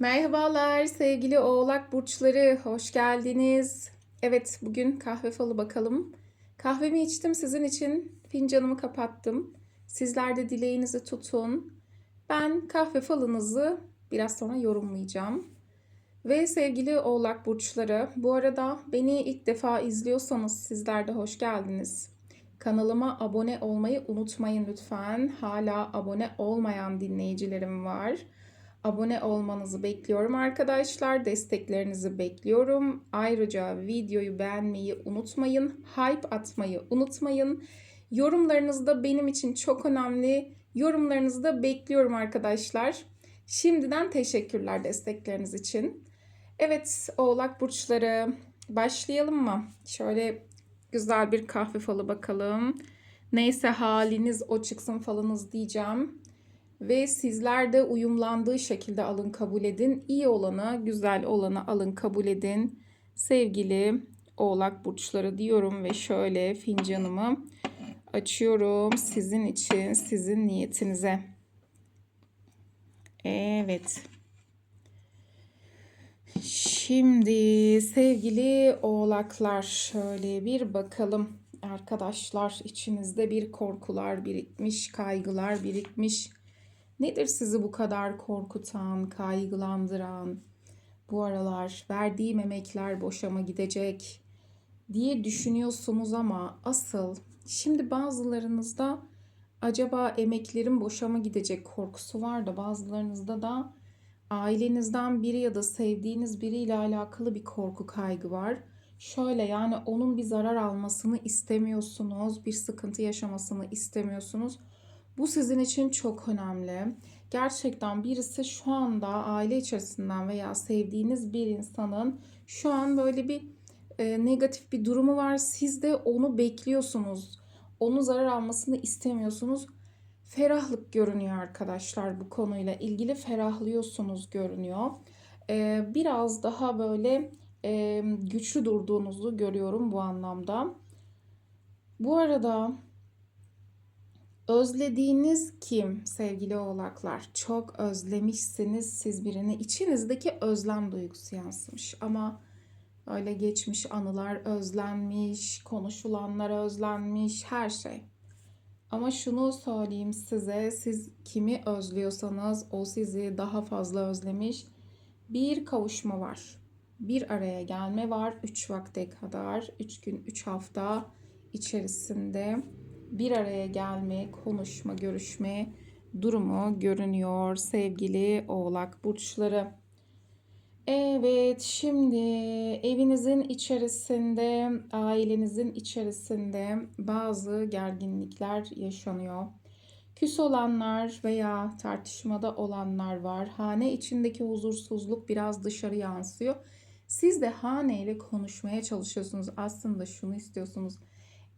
Merhabalar sevgili Oğlak burçları, hoş geldiniz. Evet, bugün kahve falı bakalım. Kahvemi içtim sizin için, fincanımı kapattım. Sizler de dileğinizi tutun. Ben kahve falınızı biraz sonra yorumlayacağım. Ve sevgili Oğlak burçları, bu arada beni ilk defa izliyorsanız sizler de hoş geldiniz. Kanalıma abone olmayı unutmayın lütfen. Hala abone olmayan dinleyicilerim var. Abone olmanızı bekliyorum arkadaşlar. Desteklerinizi bekliyorum. Ayrıca videoyu beğenmeyi unutmayın. Hype atmayı unutmayın. Yorumlarınız da benim için çok önemli. Yorumlarınızı da bekliyorum arkadaşlar. Şimdiden teşekkürler destekleriniz için. Evet Oğlak burçları başlayalım mı? Şöyle güzel bir kahve falı bakalım. Neyse haliniz o çıksın falınız diyeceğim. Ve sizler de uyumlandığı şekilde alın kabul edin. İyi olanı, güzel olanı alın kabul edin. Sevgili Oğlak burçları diyorum ve şöyle fincanımı açıyorum sizin için, sizin niyetinize. Evet. Şimdi sevgili oğlaklar şöyle bir bakalım. Arkadaşlar içinizde bir korkular birikmiş, kaygılar birikmiş. Nedir sizi bu kadar korkutan, kaygılandıran? Bu aralar verdiğim emekler boşa mı gidecek diye düşünüyorsunuz ama asıl şimdi bazılarınızda acaba emeklerim boşa mı gidecek korkusu var da bazılarınızda da ailenizden biri ya da sevdiğiniz biriyle alakalı bir korku kaygı var. Şöyle yani onun bir zarar almasını istemiyorsunuz, bir sıkıntı yaşamasını istemiyorsunuz. Bu sizin için çok önemli. Gerçekten birisi şu anda aile içerisinden veya sevdiğiniz bir insanın şu an böyle bir e, negatif bir durumu var. Siz de onu bekliyorsunuz. Onun zarar almasını istemiyorsunuz. Ferahlık görünüyor arkadaşlar bu konuyla ilgili ferahlıyorsunuz görünüyor. E, biraz daha böyle e, güçlü durduğunuzu görüyorum bu anlamda. Bu arada Özlediğiniz kim sevgili oğlaklar? Çok özlemişsiniz siz birini. İçinizdeki özlem duygusu yansımış ama öyle geçmiş anılar özlenmiş, konuşulanlar özlenmiş, her şey. Ama şunu söyleyeyim size, siz kimi özlüyorsanız o sizi daha fazla özlemiş. Bir kavuşma var. Bir araya gelme var. Üç vakte kadar, üç gün, üç hafta içerisinde bir araya gelme, konuşma, görüşme durumu görünüyor sevgili Oğlak burçları. Evet, şimdi evinizin içerisinde, ailenizin içerisinde bazı gerginlikler yaşanıyor. Küs olanlar veya tartışmada olanlar var. Hane içindeki huzursuzluk biraz dışarı yansıyor. Siz de hane ile konuşmaya çalışıyorsunuz. Aslında şunu istiyorsunuz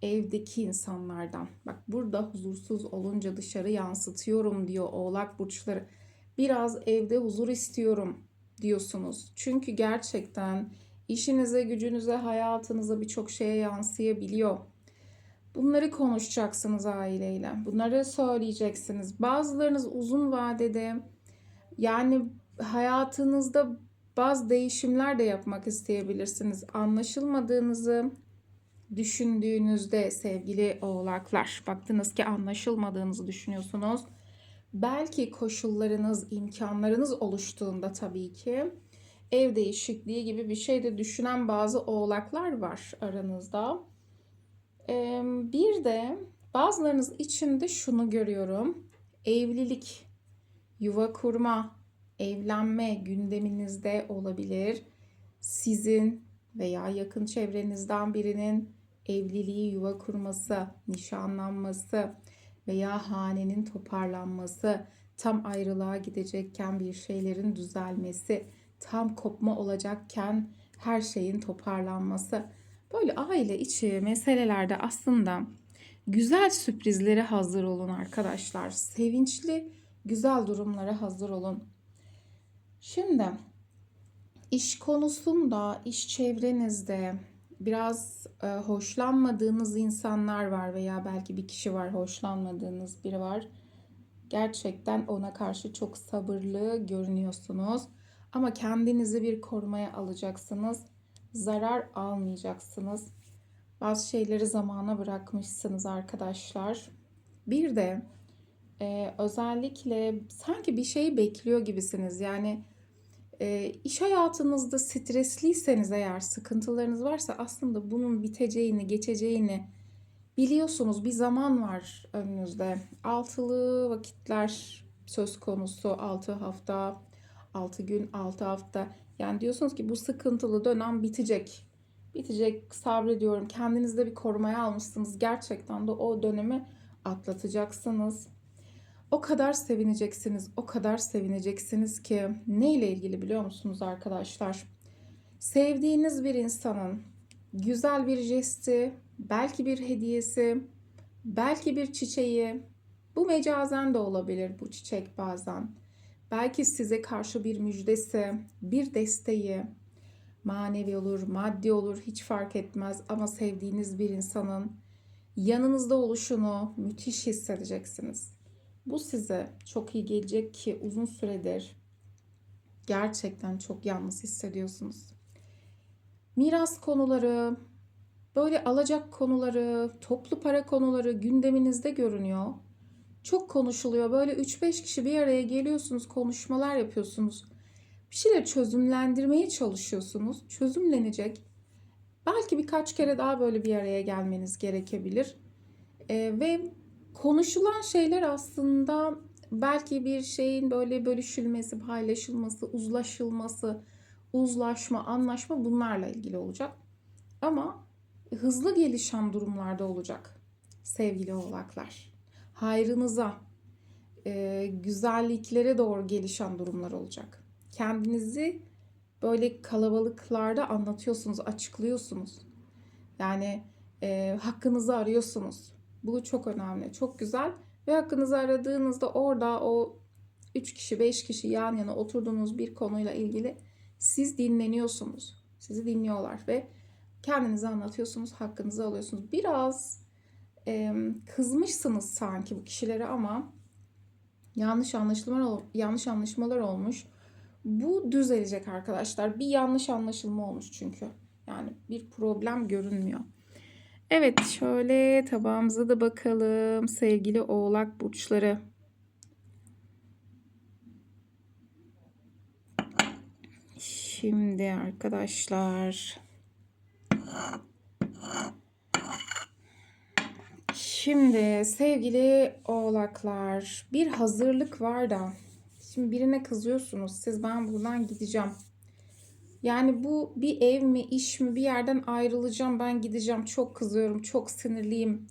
evdeki insanlardan. Bak burada huzursuz olunca dışarı yansıtıyorum diyor Oğlak burçları. Biraz evde huzur istiyorum diyorsunuz. Çünkü gerçekten işinize, gücünüze, hayatınıza birçok şeye yansıyabiliyor. Bunları konuşacaksınız aileyle. Bunları söyleyeceksiniz. Bazılarınız uzun vadede yani hayatınızda bazı değişimler de yapmak isteyebilirsiniz. Anlaşılmadığınızı düşündüğünüzde sevgili oğlaklar baktınız ki anlaşılmadığınızı düşünüyorsunuz. Belki koşullarınız, imkanlarınız oluştuğunda tabii ki ev değişikliği gibi bir şey de düşünen bazı oğlaklar var aranızda. Bir de bazılarınız için de şunu görüyorum. Evlilik, yuva kurma, evlenme gündeminizde olabilir. Sizin veya yakın çevrenizden birinin evliliği, yuva kurması, nişanlanması veya hanenin toparlanması, tam ayrılığa gidecekken bir şeylerin düzelmesi, tam kopma olacakken her şeyin toparlanması. Böyle aile içi meselelerde aslında güzel sürprizlere hazır olun arkadaşlar. Sevinçli, güzel durumlara hazır olun. Şimdi iş konusunda, iş çevrenizde, biraz e, hoşlanmadığınız insanlar var veya belki bir kişi var hoşlanmadığınız biri var. Gerçekten ona karşı çok sabırlı görünüyorsunuz. Ama kendinizi bir korumaya alacaksınız. Zarar almayacaksınız. Bazı şeyleri zamana bırakmışsınız arkadaşlar. Bir de e, özellikle sanki bir şey bekliyor gibisiniz. Yani e, iş hayatınızda stresliyseniz eğer sıkıntılarınız varsa aslında bunun biteceğini, geçeceğini biliyorsunuz. Bir zaman var önünüzde. Altılı vakitler söz konusu. Altı hafta, altı gün, altı hafta. Yani diyorsunuz ki bu sıkıntılı dönem bitecek. Bitecek, sabrediyorum. Kendinizde bir korumaya almışsınız. Gerçekten de o dönemi atlatacaksınız. O kadar sevineceksiniz, o kadar sevineceksiniz ki ne ile ilgili biliyor musunuz arkadaşlar? Sevdiğiniz bir insanın güzel bir jesti, belki bir hediyesi, belki bir çiçeği, bu mecazen de olabilir bu çiçek bazen. Belki size karşı bir müjdesi, bir desteği, manevi olur, maddi olur hiç fark etmez ama sevdiğiniz bir insanın yanınızda oluşunu müthiş hissedeceksiniz. Bu size çok iyi gelecek ki uzun süredir gerçekten çok yalnız hissediyorsunuz. Miras konuları, böyle alacak konuları, toplu para konuları gündeminizde görünüyor. Çok konuşuluyor. Böyle 3-5 kişi bir araya geliyorsunuz, konuşmalar yapıyorsunuz. Bir şeyler çözümlendirmeye çalışıyorsunuz. Çözümlenecek. Belki birkaç kere daha böyle bir araya gelmeniz gerekebilir. Ee, ve konuşulan şeyler aslında belki bir şeyin böyle bölüşülmesi, paylaşılması, uzlaşılması, uzlaşma, anlaşma bunlarla ilgili olacak. Ama hızlı gelişen durumlarda olacak sevgili oğlaklar. Hayrınıza, e, güzelliklere doğru gelişen durumlar olacak. Kendinizi böyle kalabalıklarda anlatıyorsunuz, açıklıyorsunuz. Yani e, hakkınızı arıyorsunuz. Bu çok önemli, çok güzel. Ve hakkınızı aradığınızda orada o 3 kişi, 5 kişi yan yana oturduğunuz bir konuyla ilgili siz dinleniyorsunuz. Sizi dinliyorlar ve kendinizi anlatıyorsunuz, hakkınızı alıyorsunuz. Biraz e, kızmışsınız sanki bu kişilere ama yanlış anlaşılmalar yanlış anlaşmalar olmuş. Bu düzelecek arkadaşlar. Bir yanlış anlaşılma olmuş çünkü. Yani bir problem görünmüyor. Evet şöyle tabağımıza da bakalım sevgili oğlak burçları. Şimdi arkadaşlar. Şimdi sevgili oğlaklar bir hazırlık var da şimdi birine kızıyorsunuz siz ben buradan gideceğim yani bu bir ev mi, iş mi, bir yerden ayrılacağım, ben gideceğim. Çok kızıyorum, çok sinirliyim.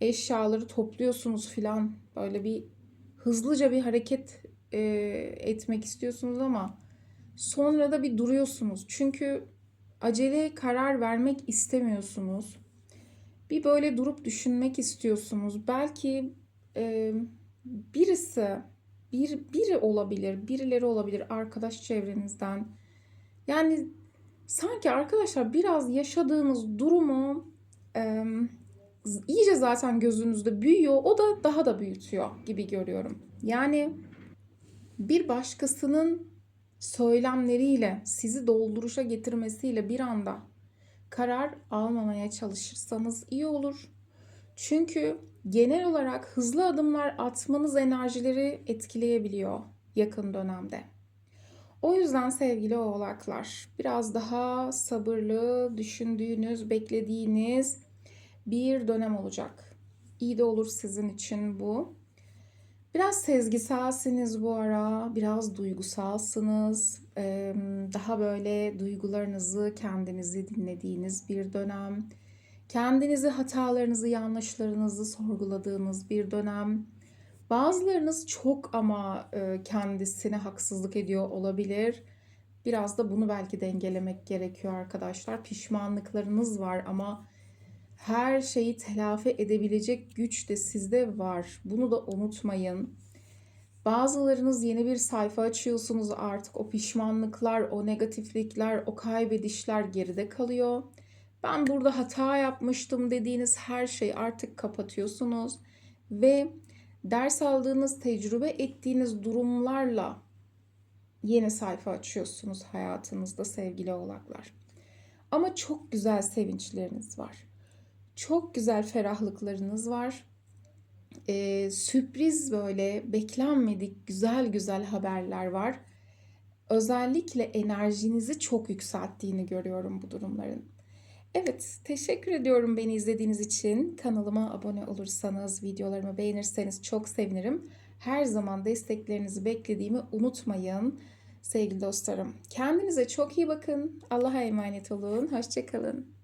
Eşyaları topluyorsunuz filan. Böyle bir hızlıca bir hareket e, etmek istiyorsunuz ama sonra da bir duruyorsunuz. Çünkü acele karar vermek istemiyorsunuz. Bir böyle durup düşünmek istiyorsunuz. Belki e, birisi, bir biri olabilir, birileri olabilir arkadaş çevrenizden yani sanki arkadaşlar biraz yaşadığınız durumu e, iyice zaten gözünüzde büyüyor. O da daha da büyütüyor gibi görüyorum. Yani bir başkasının söylemleriyle sizi dolduruşa getirmesiyle bir anda karar almamaya çalışırsanız iyi olur. Çünkü genel olarak hızlı adımlar atmanız enerjileri etkileyebiliyor yakın dönemde. O yüzden sevgili oğlaklar biraz daha sabırlı, düşündüğünüz, beklediğiniz bir dönem olacak. İyi de olur sizin için bu. Biraz sezgiselsiniz bu ara, biraz duygusalsınız. Daha böyle duygularınızı, kendinizi dinlediğiniz bir dönem. Kendinizi, hatalarınızı, yanlışlarınızı sorguladığınız bir dönem Bazılarınız çok ama e, kendisine haksızlık ediyor olabilir. Biraz da bunu belki dengelemek gerekiyor arkadaşlar. Pişmanlıklarınız var ama her şeyi telafi edebilecek güç de sizde var. Bunu da unutmayın. Bazılarınız yeni bir sayfa açıyorsunuz artık o pişmanlıklar, o negatiflikler, o kaybedişler geride kalıyor. Ben burada hata yapmıştım dediğiniz her şeyi artık kapatıyorsunuz ve ders aldığınız, tecrübe ettiğiniz durumlarla yeni sayfa açıyorsunuz hayatınızda sevgili oğlaklar. Ama çok güzel sevinçleriniz var. Çok güzel ferahlıklarınız var. Ee, sürpriz böyle beklenmedik güzel güzel haberler var. Özellikle enerjinizi çok yükselttiğini görüyorum bu durumların. Evet, teşekkür ediyorum beni izlediğiniz için. Kanalıma abone olursanız, videolarımı beğenirseniz çok sevinirim. Her zaman desteklerinizi beklediğimi unutmayın sevgili dostlarım. Kendinize çok iyi bakın. Allah'a emanet olun. Hoşçakalın.